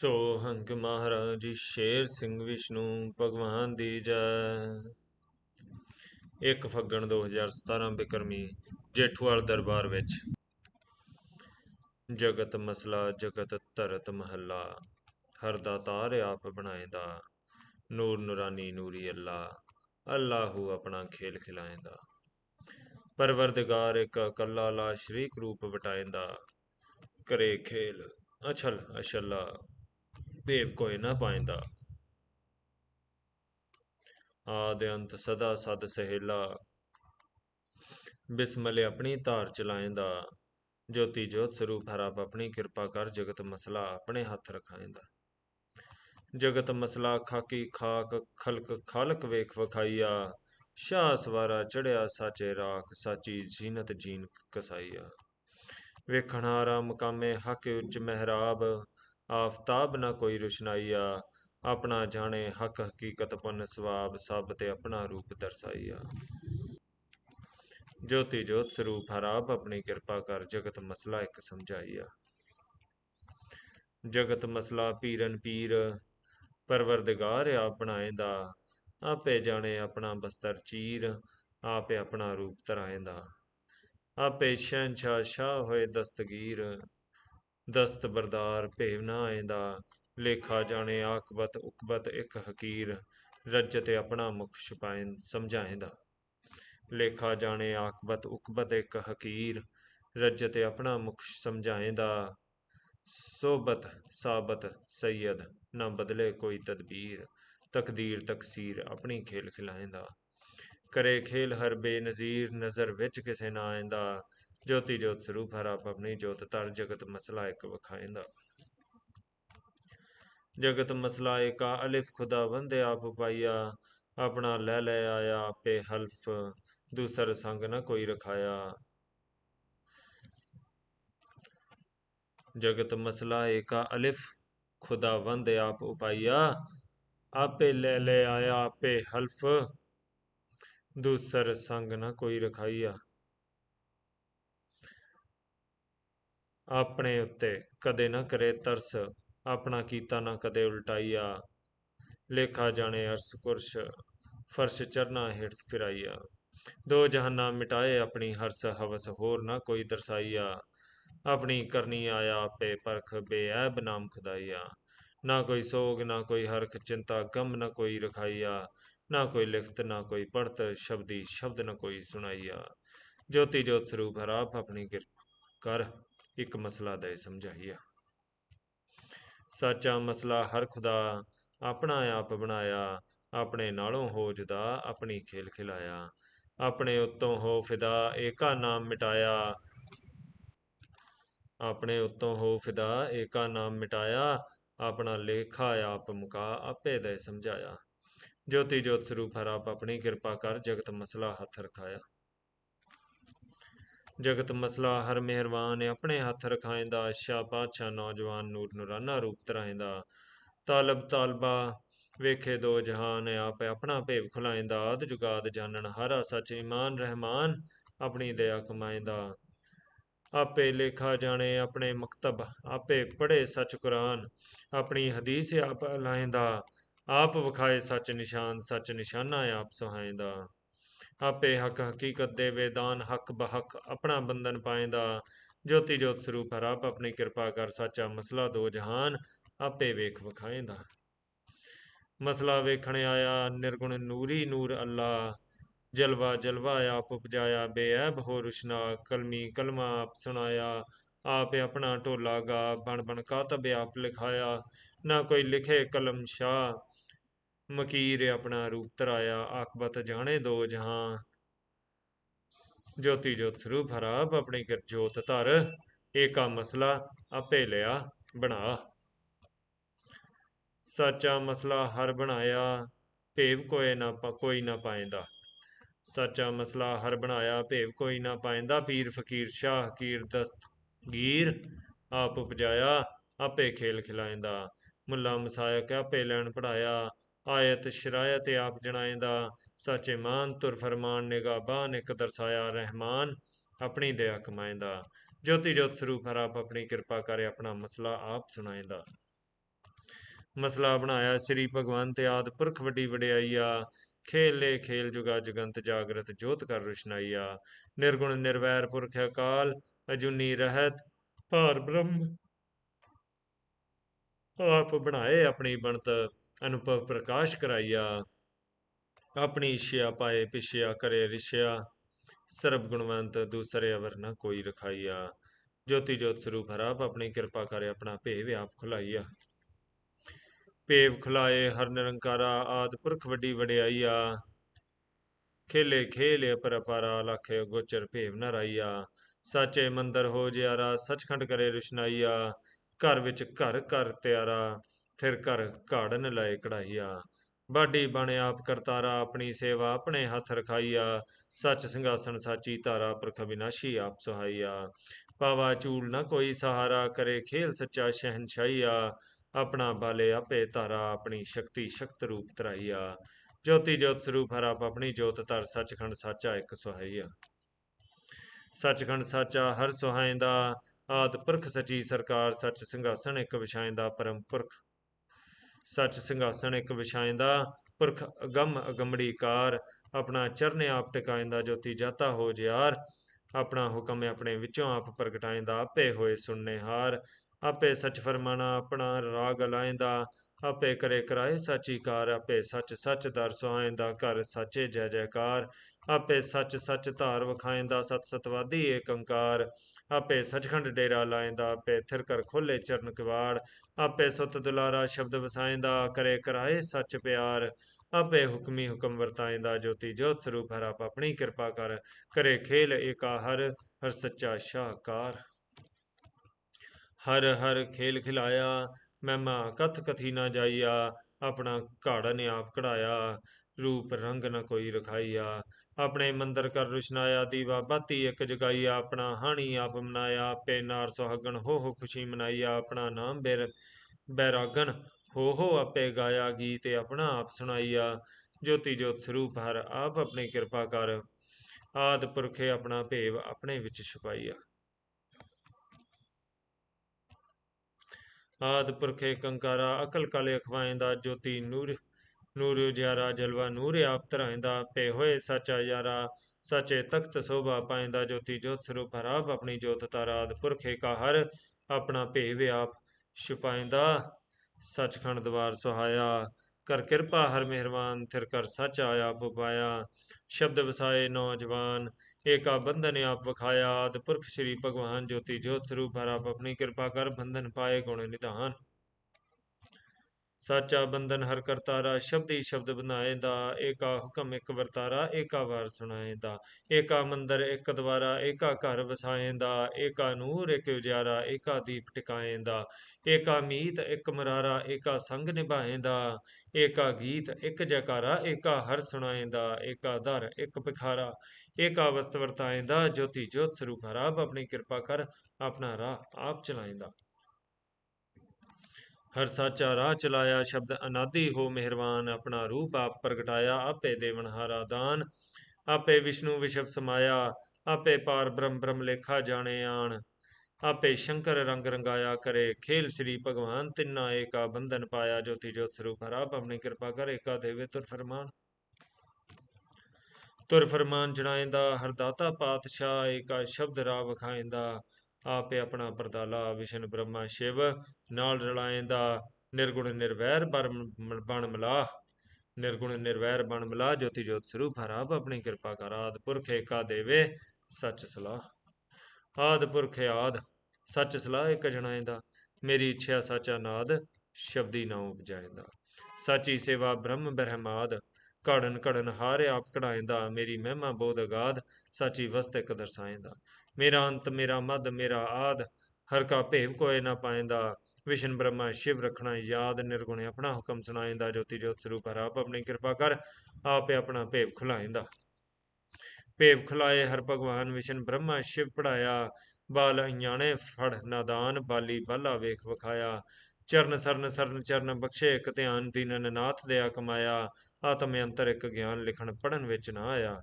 ਸੋ Hunk Maharaj ji Sher Singh Vishnu ਭਗਵਾਨ ਦੀ ਜੈ। 1 ਫੱਗਣ 2017 ਬਿਕਰਮੀ, ਜੇਠੂਵਾਲ ਦਰਬਾਰ ਵਿੱਚ। ਜਗਤ ਮਸਲਾ, ਜਗਤ ਧਰਤ ਮਹੱਲਾ, ਹਰ ਦਾਤਾਰ ਆਪ ਬਣਾਏਦਾ ਨੂਰ ਨੂਰਾਨੀ ਨੂਰੀ ਅੱਲਾ, ਅੱਲਾਹੂ ਆਪਣਾ ਖੇਲ ਖਿਲਾਏਦਾ ਪਰਵਰਦਗਾਰ ਇੱਕ ਕੱਲਾ ਲਾ ਸ਼ਰੀਕ ਰੂਪ ਵਟਾਏਦਾ ਕਰੇ ਖੇਲ, ਅਛਲ ਅਸ਼ਲਾ ਕੋਈ ਨਾ ਪਾਇੰਦਾ। ਆਦ ਅੰਤ ਸਦਾ ਸਦ ਸਹੇਲਾ। ਬਿਸਮਲੇ ਆਪਣੀ ਧਾਰ ਚਲਾਏਂਦਾ ਜੋਤੀ ਜੋਤ ਸਰੂਪ ਹਰਾਪ ਆਪਣੀ ਕਿਰਪਾ ਕਰ ਜਗਤ ਮਸਲਾ ਆਪਣੇ ਹੱਥ ਰਖਾਏਂਦਾ ਜਗਤ ਮਸਲਾ ਖਾਕੀ ਖਾਕ ਖਲਕ ਖਾਲਕ ਵੇਖ ਵਖਾਈਆ। ਸ਼ਾਹ ਸਵਾਰਾ ਚੜਿਆ ਸਾਚੇ ਰਾਖ ਸਾਚੀ ਜੀਨਤ ਜੀਨ ਕਸਾਈਆ। ਵੇਖਣਾਰਾ ਮਕਾਮੇ ਹੱਕ ਉੱਚ ਮਹਿਰਾਬ। ਆਫਤਾਬ ਨਾ ਕੋਈ ਰੁਸ਼ਨਾਈਆ, ਆਪਣਾ ਜਾਣੇ ਹਕ ਹਕੀਕਤ ਪੁੰਨ ਸਵਾਬ, ਸਭ ਤੇ ਆਪਣਾ ਰੂਪ ਦਰਸਾਈਆ। ਜੋਤੀ ਜੋਤ ਸਰੂਪ ਹਰਾਬ ਆਪਣੀ ਕਿਰਪਾ ਕਰ ਜਗਤ ਮਸਲਾ ਇੱਕ ਸਮਝਾਈਆ। ਜਗਤ ਮਸਲਾ ਪੀਰਨ ਪੀਰ, ਪਰਵਰਦਗਾਰ ਆਪ ਬਣਾਏਂਦਾ, ਆਪੇ ਜਾਣੇ ਆਪਣਾ ਬਸਤਰ ਚੀਰ, ਆਪੇ ਆਪਣਾ ਰੂਪ ਤਰਾਏਂਦਾ ਆਪੇ ਸ਼ਹਿਨशाह ਸ਼ਾਹ ਹੋਏ ਦਸਤਗੀਰ ਦਸਤ ਬਰਦਾਰ ਭੇਵ ਨਾ ਆਏਂਦਾ ਲੇਖਾ ਜਾਣੇ ਆਕਬਤ ਉਕਬਤ ਇੱਕ ਹਕੀਰ ਰੱਜਤ ਆਪਣਾ ਮੁਖ ਛੁਪਾਏ ਸਮਝਾਏਂਦਾ ਲੇਖਾ ਜਾਣੇ ਆਕਬਤ ਉਕਬਤ ਇੱਕ ਹਕੀਰ ਰੱਜਤ ਆਪਣਾ ਮੁਖ ਸਮਝਾਏਂਦਾ ਸੋਬਤ ਸਾਬਤ ਸੈਦ ਨਾ ਬਦਲੇ ਕੋਈ ਤਦਬੀਰ, ਤਕਦੀਰ ਤਕਸੀਰ ਆਪਣੀ ਖੇਲ ਖਿਲਾਏਂਦਾ ਕਰੇ ਖੇਲ ਹਰ ਬੇਨਜ਼ੀਰ, ਨਜ਼ਰ ਵਿੱਚ ਕਿਸੇ ਨਾ ਆਏਂਦਾ ਜੋਤੀ ਜੋਤ ਸਰੂਪ ਹਰ ਆਪ ਆਪਣੀ ਜੋਤ ਤਰ ਜਗਤ ਮਸਲਾ ਇੱਕ ਵਿਖਾਏਂਦਾ ਜਗਤ ਮਸਲਾ ਏਕਾ, ਅਲਿਫ ਖੁਦਾ ਵੰਦੇ ਆਪ ਪਾਈਆ ਆਪਣਾ ਲੈ ਲੈ ਆਇਆ, ਆਪੇ ਹਲਫ ਦੂਸਰ ਸੰਗ ਨਾ ਕੋਈ ਰਖਾਇਆ। ਜਗਤ ਮਸਲਾ ਏਕਾ, ਅਲਿਫ ਖੁਦਾ ਵੰਦੇ ਆਪ ਉਪਾਈਆ ਆਪੇ ਲੈ ਲੈ ਆਇਆ, ਆਪੇ ਹਲਫ ਦੂਸਰ ਸੰਗ ਨਾ ਕੋਈ ਰਖਾਈਆ ਆਪਣੇ ਉੱਤੇ ਕਦੇ ਨਾ ਕਰੇ ਤਰਸ, ਆਪਣਾ ਕੀਤਾ ਨਾ ਕਦੇ ਉਲਟਾਈਆ। ਲੇਖਾ ਜਾਣੇ ਅਰਸ ਕੁਰਸ਼, ਫਰਸ਼ ਚਰਨਾ ਹੇਠ ਫਿਰਾਈਆ। ਦੋ ਜਹਾਨਾ ਮਿਟਾਏ ਆਪਣੀ ਹਰਸ ਹਵਸ, ਹੋਰ ਨਾ ਕੋਈ ਦਰਸਾਈਆ। ਆਪਣੀ ਕਰਨੀ ਆਇਆ ਆਪੇ ਪਰਖ ਬੇਅਬ ਨਾਮ ਖੁਦਾਈਆ। ਨਾ ਕੋਈ ਸੋਗ, ਨਾ ਕੋਈ ਹਰਖ, ਚਿੰਤਾ ਗਮ, ਨਾ ਕੋਈ ਰਖਾਈਆ। ਨਾ ਕੋਈ ਲਿਖਤ, ਨਾ ਕੋਈ ਪੜਤ ਸ਼ਬਦੀ, ਸ਼ਬਦ ਨਾ ਕੋਈ ਸੁਣਾਈਆ। ਜੋਤੀ ਜੋਤ ਸਰੂਪ ਹਰਾਪ ਆਪਣੀ ਕਿਰਪਾ ਕਰ। ਇੱਕ ਮਸਲਾ ਦੇ ਸਮਝਾਈਆ ਸੱਚਾ ਮਸਲਾ ਹਰ ਖੁਦਾ ਆਪਣਾ ਆਪ ਬਣਾਇਆ, ਆਪਣੇ ਨਾਲੋਂ ਹੋ ਜੁਦਾ ਆਪਣੀ ਖੇਲ ਖਿਲਾਇਆ, ਆਪਣੇ ਉੱਤੋਂ ਹੋ ਫਿਦਾ ਏਕਾ ਨਾਮ ਮਿਟਾਇਆ, ਆਪਣੇ ਉੱਤੋਂ ਹੋ ਫਿਦਾ ਏਕਾ ਨਾਮ ਮਿਟਾਇਆ, ਆਪਣਾ ਲੇਖਾ ਆਪ ਮੁਕਾ ਆਪੇ ਦੇ ਸਮਝਾਇਆ। ਜੋਤੀ ਜੋਤ ਸਰੂਪ ਹਰ ਆਪ ਆਪਣੀ ਕਿਰਪਾ ਕਰ ਜਗਤ ਮਸਲਾ ਹੱਥ ਰਖਾਇਆ। ਜਗਤ ਮਸਲਾ ਹਰ ਮਿਹਰਬਾਨ, ਆਪਣੇ ਹੱਥ ਰਖਾਇਂਦਾ ਆਸ਼ਾ ਪਾਤਸ਼ਾਹ ਨੌਜਵਾਨ ਨੂਰ ਨੂਰਾਨਾ ਰੂਪ ਤਰਾਇਂਦਾ ਤਾਲਬ ਤਾਲਬਾ ਵੇਖੇ ਦੋ ਜਹਾਨ, ਆਪੇ ਆਪਣਾ ਭੇਵ ਖੁਲਾਇਂਦਾ ਆਦ ਜੁਗਾਦ ਜਾਣਨ ਹਰਾ ਸੱਚ ਇਮਾਨ ਰਹਿਮਾਨ, ਆਪਣੀ ਦਇਆ ਕਮਾਇਂਦਾ ਆਪੇ ਲੇਖਾ ਜਾਣੇ, ਆਪਣੇ ਮਕਤਬ, ਆਪੇ ਪੜ੍ਹੇ ਸੱਚ ਕੁਰਾਨ, ਆਪਣੀ ਹਦੀਸ ਆਪ ਲਾਇਂਦਾ ਆਪ ਵਿਖਾਏ ਸੱਚ ਨਿਸ਼ਾਨ, ਸੱਚ ਨਿਸ਼ਾਨਾ ਆਪ ਸੁਹਾਇਂਦਾ ਆਪੇ ਹਕ ਹਕੀਕਤ ਦੇ ਵੇਦਾਨ ਹਕ ਬਹਕ ਆਪਣਾ ਬੰਧਨ ਪਾਇੰਦਾ ਜੋਤੀ ਜੋਤ ਸਰੂਪ ਹਰਾਪ ਆਪਣੀ ਕਿਰਪਾ ਕਰ ਸੱਚਾ ਮਸਲਾ ਦੋ ਜਹਾਨ ਆਪੇ ਵੇਖ ਵਿਖਾਇੰਦਾ ਮਸਲਾ ਵੇਖਣ ਆਇਆ ਨਿਰਗੁਣ ਨੂਰੀ ਨੂਰ ਅੱਲਾ। ਜਲਵਾ ਜਲਵਾ ਆਪ ਉਪਜਾਇਆ ਬੇਅਬ ਹੋ ਰੁਸ਼ਨਾ। ਕਲਮੀ ਕਲਮਾ ਆਪ ਸੁਣਾਇਆ, ਆਪੇ ਆਪਣਾ ਢੋਲਾ ਗਾ। ਬਣ ਬਣ ਕਾਤਬ ਆਪ ਲਿਖਾਇਆ। ਨਾ ਕੋਈ ਲਿਖੇ ਕਲਮ ਸ਼ਾ ਮਕੀਰ ਆਪਣਾ ਰੂਪ ਤਰਾਇਆ ਆਕਬਤ ਜਾਣੇ ਦੋ ਜਹਾਂ। ਜੋਤੀ ਜੋਤ ਸਰੂਪ ਹਰਾਬ ਆਪਣੀ ਕਿਰ ਜੋਤ ਧਰ, ਏਕਾ ਮਸਲਾ ਆਪੇ ਲਿਆ ਬਣਾ। ਸੱਚਾ ਮਸਲਾ ਹਰ ਬਣਾਇਆ, ਭੇਵ ਕੋਏ ਨਾ ਕੋਈ ਨਾ ਪਾਇੰਦਾ। ਸੱਚਾ ਮਸਲਾ ਹਰ ਬਣਾਇਆ, ਭੇਵ ਕੋਈ ਨਾ ਪਾਇੰਦਾ। ਪੀਰ ਫਕੀਰ ਸ਼ਾਹ ਹਕੀਰ ਦਸਤਗੀਰ ਆਪ ਉਪਜਾਇਆ, ਆਪੇ ਖੇਲ ਖਿਲਾਇੰਦਾ। ਮੁੱਲਾ ਮਸਾਇਕ ਆਪੇ ਲੈਣ ਪੜਾਇਆ ਆਇਤ ਸ਼ਰਾਇਤ ਆਪ ਜਣਾਇੰਦਾ ਸੱਚੇ ਮਾਨ, ਤੁਰ ਫਰਮਾਨ ਨਿਗਾਬਾਨ ਇੱਕ ਦਰਸਾਇਆ ਰਹਿਮਾਨ, ਆਪਣੀ ਦਇਆ ਕਮਾਇੰਦਾ ਜੋਤੀ ਜੋਤ ਸਰੂਪ ਹਰ ਆਪ ਆਪਣੀ ਕਿਰਪਾ ਕਰੇ, ਆਪਣਾ ਮਸਲਾ ਆਪ ਸੁਣਾਇੰਦਾ ਮਸਲਾ ਬਣਾਇਆ ਸ੍ਰੀ ਭਗਵੰਤ ਆਦ ਪੁਰਖ ਵੱਡੀ ਵਡਿਆਈਆ, ਖੇਲੇ ਖੇਲ ਜੁਗਾ ਜਗੰਤ ਜਾਗਰਤ ਜੋਤ ਕਰ ਰੁਸ਼ਨਾਈਆ। ਨਿਰਗੁਣ ਨਿਰਵੈਰ ਪੁਰਖ ਅਕਾਲ, ਅਜੂਨੀ ਰਹਿਤ, ਭਾਰ ਬ੍ਰਹਮ। ਆਪ ਬਣਾਏ ਆਪਣੀ ਬਣਤ ਅਨੁਭਵ ਪ੍ਰਕਾਸ਼ ਕਰਾਈਆ ਆਪਣੀ ਇਸ਼ਿਆ ਪਾਏ, ਪਿਛਿਆ ਕਰੇ ਰਿਸ਼ਿਆ ਸਰਬ ਗੁਣਵੰਤ, ਦੂਸਰੇ ਅਵਰ ਨ ਕੋਈ ਰਖਾਈਆ ਜੋਤੀ ਜੋਤ ਸਰੂਪ ਹਰਾਪ ਆਪਣੀ ਕਿਰਪਾ ਕਰੇ, ਆਪਣਾ ਭੇਵ ਆਪ ਖੁਲਾਈਆ ਭੇਵ ਖੁਲਾਏ, ਹਰ ਨਿਰੰਕਾਰਾ, ਆਦ ਪੁਰਖ ਵੱਡੀ ਵਡਿਆਈਆ ਖੇਲੇ ਖੇਲੇ ਅਪਰਪਾਰਾ ਲਖੇ ਗੋਚਰ ਭੇਵ ਨਰਾਈਆ ਰਾਈਆ ਸਾਚੇ ਮੰਦਰ ਹੋ ਜਿਆਰਾ, ਸਚਖੰਡ ਕਰੇ ਰੁਸ਼ਨਾਈਆ ਘਰ ਵਿੱਚ ਘਰ ਘਰ ਤਿਆਰਾ। ਫਿਰ ਘਰ ਘਾੜਨ ਲਏ ਕਢਾਈਆ। ਬਾਡੀ ਬਣ ਆਪ ਕਰਤਾਰਾ, ਆਪਣੀ ਸੇਵਾ ਆਪਣੇ ਹੱਥ ਰਖਾਈਆ। ਸੱਚ ਸਿੰਘਾਸਣ ਸਾਚੀ ਧਾਰਾ ਪ੍ਰਖ ਵਿਨਾਸ਼ੀ ਆਪ ਸੁਹਾਈਆ। ਪਾਵਾ ਚੂਲ ਨ ਕੋਈ ਸਹਾਰਾ, ਕਰੇ ਖੇਲ ਸੱਚਾ ਸ਼ਹਿਨਸ਼ਾਹੀਆ। ਆਪਣਾ ਬਾਲੇ ਆਪੇ ਧਾਰਾ, ਆਪਣੀ ਸ਼ਕਤੀ ਸ਼ਕਤ ਰੂਪ ਧਰਾਈਆ। ਜੋਤੀ ਜੋਤ ਸਰੂਪ ਹਰ ਆਪ ਆਪਣੀ ਜੋਤ, ਧਰ ਸੱਚਖੰਡ ਸਾਚਾ ਇੱਕ ਸੁਹਾਈਆ। ਸੱਚਖੰਡ ਸਾਚਾ ਹਰ ਸੁਹਾਇਂਦਾ। ਆਦ ਪੁਰਖ ਸਚੀ ਸਰਕਾਰ, ਸੱਚ ਸਿੰਘਾਸਣ ਇੱਕ ਵਿਛਾਇਂਦਾ, ਪਰਮ ਪੁਰਖ ਸੱਚ ਸਿੰਘਾਸਣ ਇੱਕ ਵਿਛਾਇਂਦਾ ਪੁਰਖ ਅਗੰਮ ਅਗੰਮੜੀ ਕਾਰ ਆਪਣਾ ਚਰਨੇ ਆਪ ਟਿਕਾਇਂਦਾ ਜੋਤੀ ਜਾਤਾ ਹੋ ਜਿਆਰ, ਆਪਣਾ ਹੁਕਮ ਆਪਣੇ ਵਿੱਚੋਂ ਆਪ ਪ੍ਰਗਟਾਇਂਦਾ, ਆਪੇ ਹੋਏ ਸੁਣਨੇ ਹਾਰ ਆਪੇ ਸੱਚ ਫਰਮਾਣਾ ਆਪਣਾ ਰਾਗ ਲਾਇਂਦਾ ਆਪੇ ਕਰੇ ਕਰਾਏ ਸਾਚੀ ਕਾਰ, ਆਪੇ ਸੱਚ ਸੱਚ ਦਰ ਸੁਹਾਇਂਦਾ ਘਰ, ਸਾਚੇ ਜੈ ਜੈਕਾਰ। ਆਪੇ ਸੱਚ ਸੱਚ ਧਾਰ ਵਖਾਇਂਦਾ ਸਤ ਸਤਵਾਦੀ ਏਕ ਆਪੇ ਸਚਖੰਡ ਡੇਰਾ ਲਾਇਂਦਾ ਆਪੇ ਥਿਰ ਕਰ ਖੋਲੇ ਚਰਨ ਕਿਵਾੜ। ਆਪੇ ਸੁਤ ਦੁਲਾਰਾ ਸ਼ਬਦ ਵਸਾਇਂਦਾ ਕਰੇ ਕਰਾਏ ਸੱਚ ਪਿਆਰ। ਆਪੇ ਹੁਕਮੀ ਹੁਕਮ ਵਰਤਾਇਂਦਾ ਜੋਤੀ ਜੋਤ ਸਰੂਪ ਹਰ ਆਪ ਆਪਣੀ ਕਿਰਪਾ ਕਰ। ਕਰੇ ਖੇਲ ਏਕਾ ਹਰ ਹਰ ਸੱਚਾ ਸ਼ਾਹਕਾਰ। ਹਰ ਹਰ ਖੇਲ ਖਿਲਾਇਆ ਮਹਿਮਾ ਕਥ ਕਥੀ ਨਾ ਜਾਈਆ, ਆਪਣਾ ਘਾੜਨ ਆਪ ਕਢਾਇਆ, ਰੂਪ ਰੰਗ ਨਾ ਕੋਈ ਰਖਾਈਆ। ਆਪਣੇ ਮੰਦਰ ਕਰ ਰੁਸ਼ਨਾਇਆ, ਦੀਵਾ ਬਾਤੀ ਇੱਕ ਜਗਾਈਆ, ਆਪਣਾ ਹਾਣੀ ਆਪ ਮਨਾਇਆ, ਆਪੇ ਨਾਰ ਸੁਹਾਗਣ, ਹੋ ਹੋ ਖੁਸ਼ੀ ਮਨਾਈਆ, ਆਪਣਾ ਨਾਮ ਬੇਰ ਬੈਰਾਗਣ, ਹੋ ਹੋ ਆਪੇ ਗਾਇਆ ਗੀਤ ਆਪਣਾ ਆਪ ਸੁਣਾਈਆ। ਜੋਤੀ ਜੋਤ ਸਰੂਪ ਹਰ ਆਪ ਆਪਣੀ ਕਿਰਪਾ ਕਰ, ਆਦ ਪੁਰਖੇ ਆਪਣਾ ਭੇਵ ਆਪਣੇ ਵਿੱਚ ਛੁਪਾਈਆ। ਆਦ ਪੁਰਖੇ ਕੰਕਾਰਾ, ਅਕਲ ਕਲੇ ਅਖਵਾਇਂਦਾ ਜੋਤੀ ਨੂਰ ਨੂਰ ਉਜਿਆਰਾ, ਜਲਵਾ ਨੂਰ, ਆਪ ਧਰਾਇਂਦਾ ਪੇ ਹੋਏ ਸੱਚਾ ਯਾਰਾ, ਸਚੇ ਤਖਤ ਸੋਭਾ ਪਾਇਂਦਾ ਜੋਤੀ ਜੋਤ ਸਰੂਪ ਹਰਾਬ ਆਪਣੀ ਜੋਤ ਤਾਰਾਦ ਪੁਰਖੇ ਕਾ ਹਰ, ਆਪਣਾ ਭੇਵ ਆਪ ਛੁਪਾਇਂਦਾ ਸਚਖੰਡ ਦਵਾਰ ਸੁਹਾਇਆ। ਕਰ ਕਿਰਪਾ ਹਰ ਮਿਹਰਬਾਨ, ਥਿਰ ਕਰ ਸੱਚ ਆਇਆ ਪੁਪਾਇਆ ਸ਼ਬਦ ਵਸਾਏ ਨੌਜਵਾਨ ਏਕਾ ਬੰਧਨ ਆਪ ਵਖਾਇਆ ਆਦ ਪੁਰਖ ਸ੍ਰੀ ਭਗਵਾਨ ਜੋਤੀ ਜੋਤ ਸਰੂਪ ਹਰ ਆਪ ਆਪਣੀ ਕਿਰਪਾ ਕਰ ਬੰਧਨ ਪਾਏ ਗੁਣ ਨਿਧਾਨ। ਸਾਚਾ ਬੰਧਨ ਹਰ ਕਰਤਾਰਾ ਸ਼ਬਦੀ ਸ਼ਬਦ ਬਣਾਏ ਦਾ ਏਕਾ ਹੁਕਮ ਇੱਕ ਵਰਤਾਰਾ, ਏਕਾ ਵਾਰ ਸੁਣਾਏਦਾ। ਏਕਾ ਮੰਦਰ ਇੱਕ ਦਵਾਰਾ ਏਕਾ ਘਰ ਵਸਾਏਦਾ, ਏਕਾ ਨੂਰ ਇੱਕ ਉਜਾਰਾ, ਏਕਾ ਦੀਪ ਟਿਕਾਏਦਾ। ਏਕਾ ਮੀਤ ਇੱਕ ਮਰਾਰਾ, ਏਕਾ ਸੰਗ ਨਿਭਾਏਦਾ। ਏਕਾ ਗੀਤ ਇੱਕ ਜੈਕਾਰਾ, ਏਕਾ ਹਰ ਸੁਣਾਏ ਦਾ ਏਕਾ ਦਰ ਇੱਕ ਪਿਖਾਰਾ ਏਕਾ ਵਸਤ ਵਰਤਾਏਦਾ। ਜੋਤੀ ਜੋਤ ਸਰੂਪ ਹਰਾਬ ਆਪਣੀ ਕਿਰਪਾ ਕਰ ਆਪਣਾ ਰਾਹ ਆਪ ਚਲਾਏ ਦਾ ਹਰ ਸਾਚਾ ਰਾਹ ਚਲਾਇਆ, ਸ਼ਬਦ ਅਨਾਦੀ ਹੋ ਮਿਹਰਬਾਨ, ਆਪਣਾ ਰੂਪ ਆਪ ਪ੍ਰਗਟਾਇਆ, ਆਪੇ ਦੇਵਨਹਾਰਾ ਦਾਨ, ਆਪੇ ਵਿਸ਼ਨੂੰ ਵਿਸ਼ਵ ਸਮਾਇਆ, ਆਪੇ ਪਾਰ ਬ੍ਰਹਮ ਬ੍ਰਹਮ ਲੇਖਾ ਜਾਣੇ ਆਣ, ਆਪੇ ਸ਼ੰਕਰ ਰੰਗ ਰੰਗਾਇਆ ਕਰੇ, ਖੇਲ ਸ੍ਰੀ ਭਗਵਾਨ, ਤਿੰਨਾ ਏਕਾ ਬੰਧਨ ਪਾਇਆ, ਜੋਤੀ ਜੋਤ ਸਰੂਪ ਹਰਾਬ ਆਪਣੀ ਕਿਰਪਾ ਕਰ ਏਕਾ ਦੇਵੇ ਤੁਰ ਫਰਮਾਨ। ਤੁਰ ਫਰਮਾਨ ਜਣਾਇਂਦਾ, ਹਰਦਾਤਾ ਪਾਤਸ਼ਾਹ ਏਕਾ ਸ਼ਬਦ ਰਾਹ ਵਖਾਇਂਦਾ ਆਪੇ ਆਪਣਾ ਪਰਦਾਲਾ, ਵਿਸ਼ਨ ਬ੍ਰਹਮਾ, ਸ਼ਿਵ ਨਾਲ ਰਲਾਇਂਦਾ ਨਿਰਗੁਣ ਨਿਰਵੈਰ ਬਣ ਮਲਾ। ਨਿਰਗੁਣ ਨਿਰਵੈਰ ਬਣ ਮਲਾ, ਜੋਤੀ ਜੋਤ ਸਰੂਪ ਹਰਾਬ ਆਪਣੀ ਕਿਰਪਾ ਕਰ। ਆਦ ਪੁਰਖ ਏਕਾ ਦੇਵੇ, ਸੱਚ ਸਲਾਹ। ਆਦ ਪੁਰਖ ਆਦ, ਸੱਚ ਸਲਾਹ ਇੱਕ ਜਣਾਇਂਦਾ ਮੇਰੀ ਇੱਛਾ ਸਾਚਾ ਨਾਦ ਸ਼ਬਦੀ ਨਾ ਉਪਜਾਇਂਦਾ ਸਾਚੀ ਸੇਵਾ ਬ੍ਰਹਮ ਬ੍ਰਹਮਾਦ ਘੜਨ ਘੜਨ ਹਾਰ ਆਪ ਕਢਾਇਂਦਾ ਮੇਰੀ ਮਹਿਮਾ ਬੋਧ ਅਗਾਧ, ਸਾਚੀ ਵਸਤ ਇੱਕ ਦਰਸਾਇਂਦਾ ਮੇਰਾ ਅੰਤ, ਮੇਰਾ ਮਦ ਮੇਰਾ ਆਦ, ਹਰ ਕਾ ਭੇਵ ਕੋਏ ਨਾ ਪਾਇਂਦਾ ਵਿਸ਼ਨ ਬ੍ਰਹਮਾ ਸ਼ਿਵ ਰਖਣਾ ਯਾਦ, ਨਿਰਗੁਣ ਆਪਣਾ ਹੁਕਮ ਸੁਣਾਇਂਦਾ ਜੋਤੀ ਜੋਤ ਸਰੂਪ ਹਰ ਆਪ ਆਪਣੀ ਕਿਰਪਾ ਕਰ, ਆਪੇ ਆਪਣਾ ਭੇਵ ਖੁਲਾਇਂਦਾ ਭੇਵ ਖੁਲਾਏ ਹਰ ਭਗਵਾਨ, ਵਿਸ਼ਨ ਬ੍ਰਹਮਾ ਸ਼ਿਵ ਪੜਾਇਆ। ਬਾਲ ਅਣਜਾਣੇ ਫੜ ਨਾਦਾਨ ਬਾਲੀ ਬਾਲਾ ਵੇਖ ਵਖਾਇਆ। ਚਰਨ ਸਰਨ ਸਰਨ ਚਰਨ ਬਖਸ਼ੇ ਇਕ ਧਿਆਨ, ਦੀਨਨ ਨਾਥ ਦਿਆ ਕਮਾਇਆ। ਆਤਮ ਅੰਤਰ ਇੱਕ ਗਿਆਨ ਲਿਖਣ ਪੜਨ ਵਿੱਚ ਨਾ ਆਇਆ।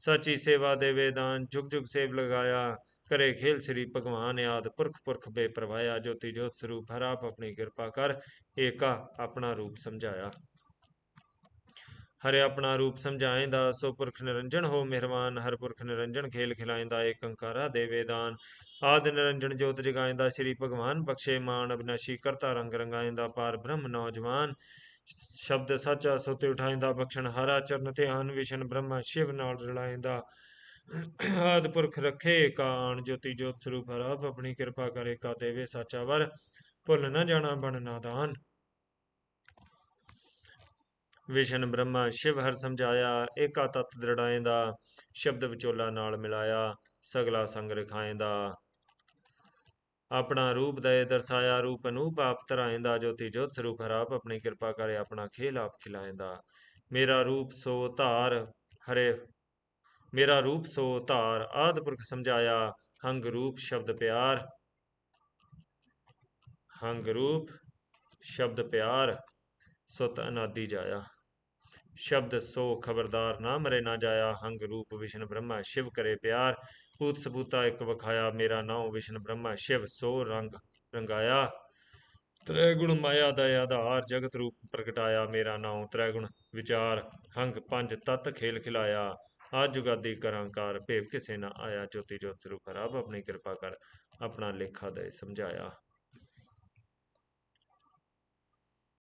ਸੱਚੀ ਸੇਵਾ ਦੇ ਵੇਦਾਨ ਜੁਗ ਜੁਗ ਸੇਵ ਲਗਾਇਆ। ਕਰੇ ਖੇਲ ਸ੍ਰੀ ਭਗਵਾਨ ਆਦ ਪੁਰਖ ਪੁਰਖ ਬੇਪਰਵਾਇਆ ਜੋਤੀ ਜੋਤ ਸਰੂਪ ਹਰ ਆਪ ਆਪਣੀ ਕਿਰਪਾ ਕਰ ਏਕਾ ਆਪਣਾ ਰੂਪ ਸਮਝਾਇਆ। ਹਰੇ ਆਪਣਾ ਰੂਪ ਸਮਝਾਏਂਦਾ ਸੋ ਪੁਰਖ ਨਿਰੰਜਨ ਹੋ ਮਿਹਰਬਾਨ ਹਰ ਪੁਰਖ ਨਿਰੰਜਨ ਖੇਲ ਖਿਲਾਏਂਦਾ ਏਕ ਅੰਕਾਰਾ ਦੇਵੇ ਦਾਨ ਆਦ ਨਿਰੰਜਨ ਜੋਤ ਜਗਾਏਂਦਾ ਸ੍ਰੀ ਭਗਵਾਨ ਬਖਸ਼ੇ ਮਾਨ। ਅਬਨਾਸ਼ੀ ਕਰਤਾ ਰੰਗ ਰੰਗਾਏਂਦਾ ਪਾਰ ਬ੍ਰਹਮ ਨੌਜਵਾਨ। ਸ਼ਬਦ ਸੱਚਾ ਸੁਤੇ ਉਠਾਏਂਦਾ ਬਖਸ਼ਣ, ਹਾਰਾ ਚਰਨ ਧਿਆਨ ਵਿਸ਼ਨ, ਬ੍ਰਹਮਾ ਸ਼ਿਵ ਨਾਲ ਰਲਾਏਂਦਾ ਆਦ ਪੁਰਖ ਰੱਖੇ ਕਾਣ, ਜੋਤੀ ਜੋਤ ਸਰੂਪ ਹਰ ਆਪਣੀ ਕਿਰਪਾ ਕਰੇ, ਕਾ ਦੇਵੇ ਸਾਚਾ ਵਰ, ਭੁੱਲ ਨਾ ਜਾਣਾ ਬਣ ਨਾਦਾਨ ਵਿਸ਼ਨ, ਬ੍ਰਹਮਾ ਸ਼ਿਵ ਹਰ ਸਮਝਾਇਆ, ਏਕਾ ਤਤ ਦ੍ਰਿੜਾਏਂਦਾ ਸ਼ਬਦ ਵਿਚੋਲਾ ਨਾਲ ਮਿਲਾਇਆ, ਸਗਲਾ ਸੰਗ ਰਖਾਏਂਦਾ ਆਪਣਾ ਰੂਪ ਦਏ ਦਰਸਾਇਆ, ਰੂਪ ਅਨੂਪ ਆਪ ਧਰਾਏਂਦਾ ਜੋਤੀ ਜੋਤ ਸਰੂਪ ਹਰ ਆਪਣੀ ਕਿਰਪਾ ਕਰੇ, ਆਪਣਾ ਖੇਲ ਆਪ ਖਿਲਾਏਂਦਾ ਮੇਰਾ ਰੂਪ ਸੋ ਧਾਰ, ਹਰੇ, ਮੇਰਾ ਰੂਪ ਸੋ ਧਾਰ, ਆਦ ਪੁਰਖ ਸਮਝਾਇਆ, ਹੰਗ ਰੂਪ ਸ਼ਬਦ ਪਿਆਰ। ਹੰਗ ਰੂਪ ਸ਼ਬਦ ਪਿਆਰ, ਸੁਤ ਅਨਾਦੀ ਜਾਇਆ। ਸ਼ਬਦ ਸੋ ਖਬਰਦਾਰ ਨਾ ਮਰੇ ਨਾ ਜਾਇਆ, ਹੰਗ ਰੂਪ ਵਿਸ਼ਨ ਬ੍ਰਹਮਾ, ਸ਼ਿਵ ਕਰੇ ਪਿਆਰ। ਪੂਤ ਸਬੂਤਾ ਇੱਕ ਵਖਾਇਆ, ਮੇਰਾ ਨਾਉ ਵਿਸ਼ਨ ਬ੍ਰਹਮਾ, ਸ਼ਿਵ ਸੋ ਰੰਗ ਰੰਗਾਇਆ। ਤ੍ਰੈਗੁਣ ਮਾਇਆ ਦਾ ਆਧਾਰ ਜਗਤ ਰੂਪ ਪ੍ਰਗਟਾਇਆ, ਮੇਰਾ ਨਾਉ ਤ੍ਰੈਗੁਣ ਵਿਚਾਰ ਹੰਗ ਪੰਜ ਤਤ ਖੇਲ ਖਿਲਾਇਆ। ਆ ਜੁਗਾਦੀ ਕਰਾਂਕਾਰ ਭੇਵ ਕਿਸੇ ਨਾ ਆਇਆ, ਜੋਤੀ ਜੋਤ ਸਰੂਪ ਰੱਬ ਆਪਣੀ ਕਿਰਪਾ ਕਰ ਆਪਣਾ ਲੇਖਾ ਦੇ ਸਮਝਾਇਆ।